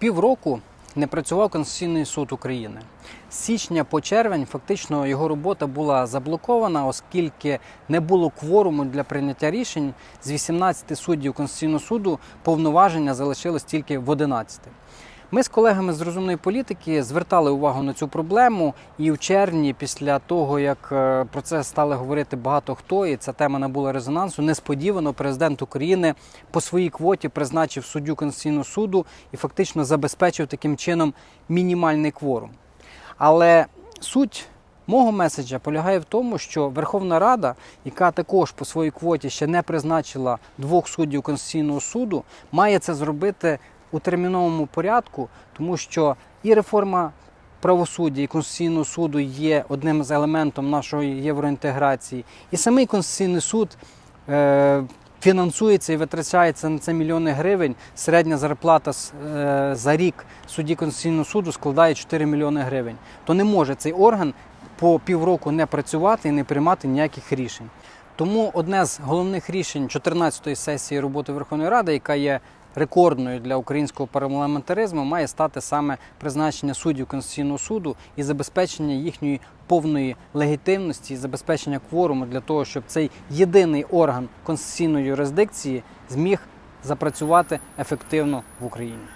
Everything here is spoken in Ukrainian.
Півроку не працював Конституційний суд України. З січня по червень фактично його робота була заблокована, оскільки не було кворуму для прийняття рішень. З 18 суддів Конституційного суду повноваження залишилось тільки в 11. Ми з колегами з розумної політики звертали увагу на цю проблему, і в червні, після того як е, про це стали говорити багато хто, і ця тема набула резонансу, несподівано президент України по своїй квоті призначив суддю Конституційного суду і фактично забезпечив таким чином мінімальний кворум. Але суть мого меседжа полягає в тому, що Верховна Рада, яка також по своїй квоті ще не призначила двох суддів Конституційного суду, має це зробити у терміновому порядку, тому що і реформа правосуддя і Конституційного суду є одним з елементів нашої євроінтеграції, і самий Конституційний суд. Е- Фінансується і витрачається на це мільйони гривень. Середня зарплата е, за рік судді Конституційного суду складає 4 мільйони гривень. То не може цей орган по півроку не працювати і не приймати ніяких рішень. Тому одне з головних рішень 14-ї сесії роботи Верховної Ради, яка є рекордною для українського парламентаризму, має стати саме призначення суддів Конституційного суду і забезпечення їхньої повної легітимності забезпечення кворуму для того, щоб цей єдиний орган конституційної юрисдикції зміг запрацювати ефективно в Україні.